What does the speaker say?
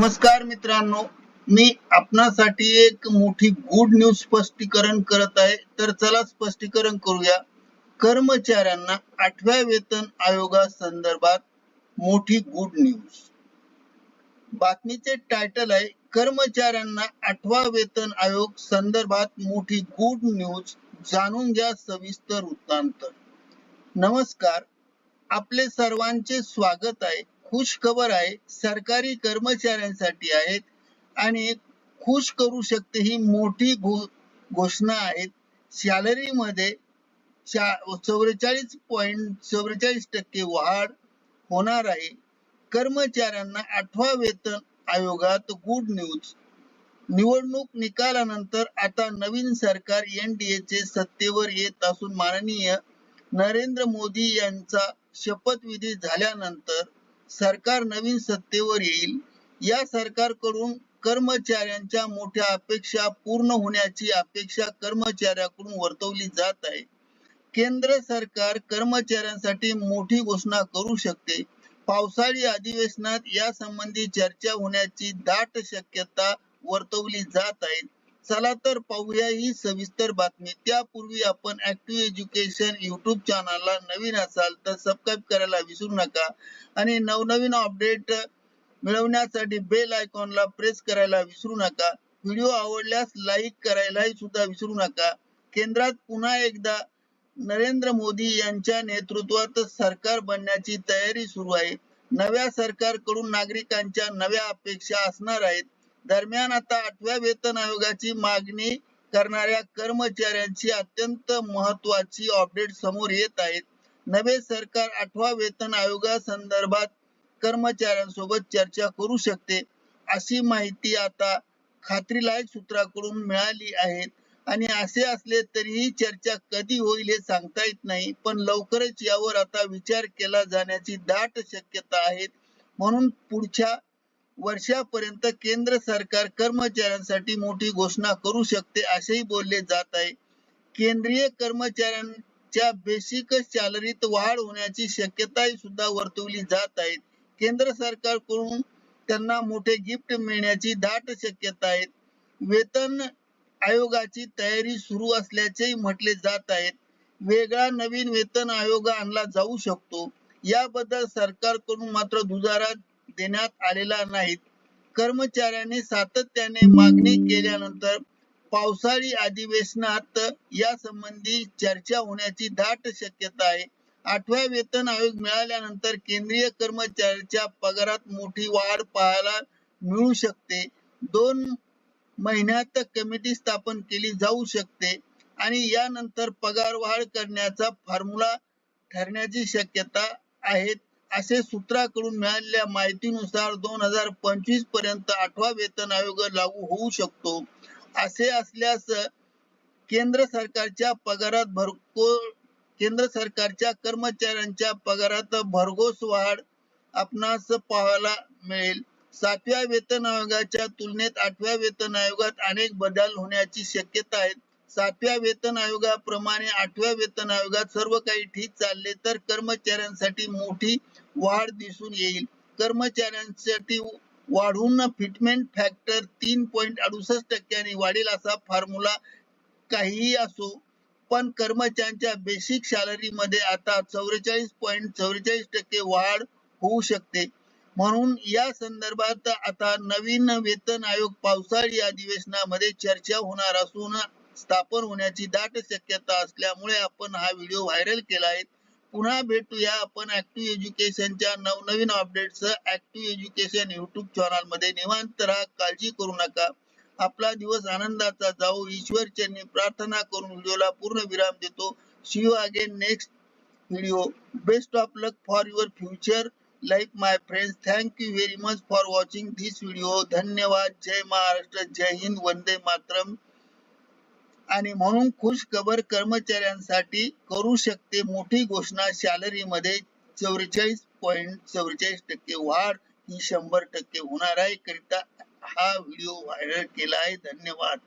नमस्कार मित्रांनो मी आपणासाठी एक मोठी गुड न्यूज स्पष्टीकरण करत आहे. तर चला स्पष्टीकरण करूया. कर्मचाऱ्यांना आठव्या वेतन आयोगा संदर्भात मोठी गुड न्यूज बातमीचे टायटल आहे कर्मचाऱ्यांना आठवा वेतन आयोग संदर्भात मोठी गुड न्यूज जाणून घ्या सविस्तर वृत्तांत. नमस्कार आपले सर्वांचे स्वागत आहे. खुश खबर आहे. सरकारी कर्मचाऱ्यांसाठी आहेत. आणि खुश करू शकते ही मोठी घोषणा आहे. सॅलरी मध्ये चौवेचाळीस पॉईंट चौवेचाळीस टक्के वाढ होणार आहे. कर्मचाऱ्यांना आठवा वेतन आयोगात गुड न्यूज निवडणूक निकालानंतर आता नवीन सरकार एनडीए चे सत्तेवर येत असून माननीय नरेंद्र मोदी यांचा शपथविधी झाल्यानंतर सरकार नवीन सत्तेवर येईल. या सरकारकडून कर्मचाऱ्यांच्या मोठ्या अपेक्षा पूर्ण होण्याची अपेक्षा कर्मचाऱ्याकडून वर्तवली जात आहे. केंद्र सरकार कर्मचाऱ्यांसाठी मोठी घोषणा करू शकते. पावसाळी अधिवेशनात या संबंधी चर्चा होण्याची दाट शक्यता वर्तवली जात आहे. चला तर पाहूया ही सविस्तर बातमी. त्यापूर्वी आपण ऍक्टिव्ह एज्युकेशन युट्यूब चॅनलला नवीन असाल तर सबस्क्राईब करायला विसरू नका. आणि नवनवीन अपडेट मिळवण्यासाठी बेल आयकॉनला प्रेस करायला विसरू नका. व्हिडिओ आवडल्यास लाईक करायलाही सुद्धा विसरू नका. केंद्रात पुन्हा एकदा नरेंद्र मोदी यांच्या नेतृत्वात सरकार बनण्याची तयारी सुरू आहे. नव्या सरकारकडून नागरिकांच्या नव्या अपेक्षा असणार आहेत. दरम्यान आता आठव्या वेतन आयोगाची मागणी करणाऱ्या कर्मचाऱ्यांची अत्यंत महत्वाची अपडेट समोर येत आहेत. नवे सरकार आठवा वेतन आयोगासंदर्भात कर्मचाऱ्यांसोबत चर्चा करू शकते अशी माहिती आता खात्रीलायक सूत्राकडून मिळाली आहे. आणि असे असले तरीही चर्चा कधी होईल हे सांगता येत नाही पण लवकरच यावर आता विचार केला जाण्याची दाट शक्यता आहे. म्हणून पुढच्या वर्षापर्यंत केंद्र सरकार कर्मचाऱ्यांसाठी मोठी घोषणा करू शकते असेही बोलले जात आहे. केंद्रीय कर्मचाऱ्यांच्या बेसिक सॅलरीत वाढ होण्याची शक्यताही सुद्धा वर्तवली जात आहे. केंद्र सरकारकडून त्यांना मोठे गिफ्ट मिळण्याची दाट शक्यता आहे. वेतन आयोगाची तयारी सुरू असल्याचेही म्हटले जात आहेत वेगळा नवीन वेतन आयोग आणला जाऊ शकतो. याबद्दल सरकारकडून मात्र दुजारा देण्यात आलेला नाही कर्मचाऱ्यांनी सातत्याने मागणी केल्यानंतर पावसाळी अधिवेशनात या संबंधी चर्चा होण्याची दाट शक्यता आहे. आठव्या वेतन आयोग मिळाल्यानंतर केंद्रीय कर्मचाऱ्यांच्या पगारात मोठी वाढ पाहायला मिळू शकते. दोन महिन्यात कमिटी स्थापन केली जाऊ शकते आणि यानंतर पगार वाढ करण्याचा फॉर्म्युला ठरण्याची शक्यता आहे. असे सूत्राकडून मिळालेल्या माहितीनुसार दोन हजार पंचवीसपर्यंत आठवा वेतन आयोग लागू होऊ शकतो. असे असल्यास केंद्र सरकारच्या पगारात भरको केंद्र सरकारच्या कर्मचाऱ्यांच्या पगारात भरघोस वाढ आपणास पाहायला मिळेल. सातव्या वेतन आयोगाच्या तुलनेत आठव्या वेतन आयोगात अनेक बदल होण्याची शक्यता आहे सातव्या वेतन आयोगाप्रमाणे आठव्या वेतन आयोगात सर्व काही ठीक चालले तर कर्मचाऱ्यांसाठी मोठी वाढ दिसून येईल. कर्मचाऱ्यांसाठी वाढून फिटमेंट फॅक्टर तीन पॉईंट अडुसष्ट टक्क्यांनी वाढेल असा फॉर्म्युला काहीही असो पण कर्मचाऱ्यांच्या बेसिक सॅलरी मध्ये आता चौवेचाळीस पॉईंट चौवेचाळीस टक्के वाढ होऊ शकते. म्हणून या संदर्भात आता नवीन वेतन आयोग पावसाळी अधिवेशनामध्ये चर्चा होणार असून स्थापन होण्याची दाट शक्यता असल्यामुळे आपण हा व्हिडिओ व्हायरल केला आहे. पुन्हा भेटूया आपण ऍक्टिव्ह एज्युकेशनच्या नवनवीन अपडेट्स ऍक्टिव्ह एज्युकेशन युट्यूब चॅनलमध्ये. निवांत राहा काळजी करू नका. आपला दिवस आनंदाचा जाऊ. ईश्वर चरणी प्रार्थना करून व्हिडिओला पूर्ण विराम देतो. See you again next video best of luck for your future like my friends thank you very much for watching this video धन्यवाद. जय महाराष्ट्र. जय हिंद. वंदे मातरम. आणि म्हणून खुशखबर कर्मचाऱ्यांसाठी करू शकते मोठी घोषणा सॅलरी मध्ये चौवेचाळीस पॉईंट चौवेचाळीस टक्के वाढ ही शंभर टक्के होणार आहे. करिता हा व्हिडिओ व्हायरल केला आहे. धन्यवाद.